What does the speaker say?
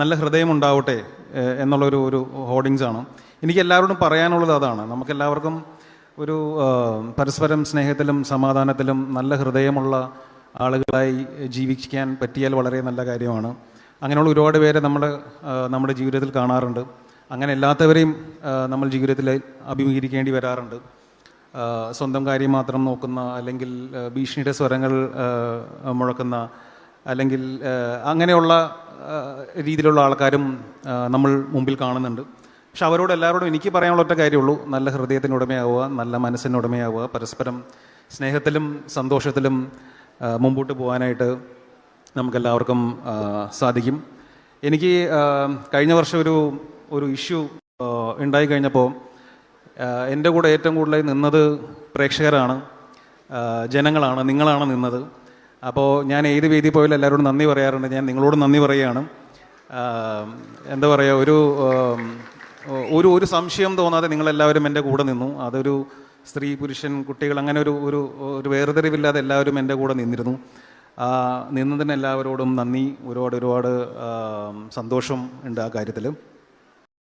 നല്ല ഹൃദയമുണ്ടാവട്ടെ എന്നുള്ളൊരു ഒരു ഹോർഡിങ്സ് ആണ്. എനിക്ക് എല്ലാവരോടും പറയാനുള്ളത് അതാണ്. നമുക്കെല്ലാവർക്കും ഒരു പരസ്പരം സ്നേഹത്തിലും സമാധാനത്തിലും നല്ല ഹൃദയമുള്ള ആളുകളായി ജീവിക്കാൻ പറ്റിയാൽ വളരെ നല്ല കാര്യമാണ്. അങ്ങനെയുള്ള ഒരുപാട് പേരെ നമ്മുടെ നമ്മുടെ ജീവിതത്തിൽ കാണാറുണ്ട്. അങ്ങനെ അല്ലാത്തവരെയും നമ്മൾ ജീവിതത്തിൽ അഭിമുഖീകരിക്കേണ്ടി വരാറുണ്ട്. സ്വന്തം കാര്യം മാത്രം നോക്കുന്ന അല്ലെങ്കിൽ ഭീഷണിയുടെ സ്വരങ്ങൾ മുഴക്കുന്ന അല്ലെങ്കിൽ അങ്ങനെയുള്ള രീതിയിലുള്ള ആൾക്കാരും നമ്മൾ മുമ്പിൽ കാണുന്നുണ്ട്. പക്ഷെ അവരോട് എല്ലാവരോടും എനിക്ക് പറയാനുള്ള ഒറ്റ കാര്യമുള്ളൂ. നല്ല ഹൃദയത്തിന് ഉടമയാവുക നല്ല മനസ്സിന് ഉടമയാവുക പരസ്പരം സ്നേഹത്തിലും സന്തോഷത്തിലും മുമ്പോട്ട് പോകാനായിട്ട് നമുക്കെല്ലാവർക്കും സാധിക്കും. എനിക്ക് കഴിഞ്ഞ വർഷം ഒരു ഒരു ഇഷ്യൂ ഉണ്ടായി കഴിഞ്ഞപ്പോൾ എന്റെ കൂടെ ഏറ്റവും കൂടുതലായി നിന്നത് പ്രേക്ഷകരാണ്. ജനങ്ങളാണ് നിങ്ങളാണ് നിന്നത്. അപ്പോൾ ഞാൻ ഏത് വേദി പോയാലും എല്ലാവരോടും നന്ദി പറയാറുണ്ട്. ഞാൻ നിങ്ങളോട് നന്ദി പറയുകയാണ്. എന്താ പറയുക ഒരു ഒരു ഒരു സംശയം തോന്നാതെ നിങ്ങളെല്ലാവരും എന്റെ കൂടെ നിന്നു. അതൊരു സ്ത്രീ പുരുഷൻ കുട്ടികൾ അങ്ങനെ ഒരു ഒരു ഒരു വേർതിരിവില്ലാതെ എല്ലാവരും എന്റെ കൂടെ നിന്നിരുന്നു. നിന്നതിന് എല്ലാവരോടും നന്ദി. ഒരുപാട് ഒരുപാട് സന്തോഷം ഉണ്ട് ആ കാര്യത്തിൽ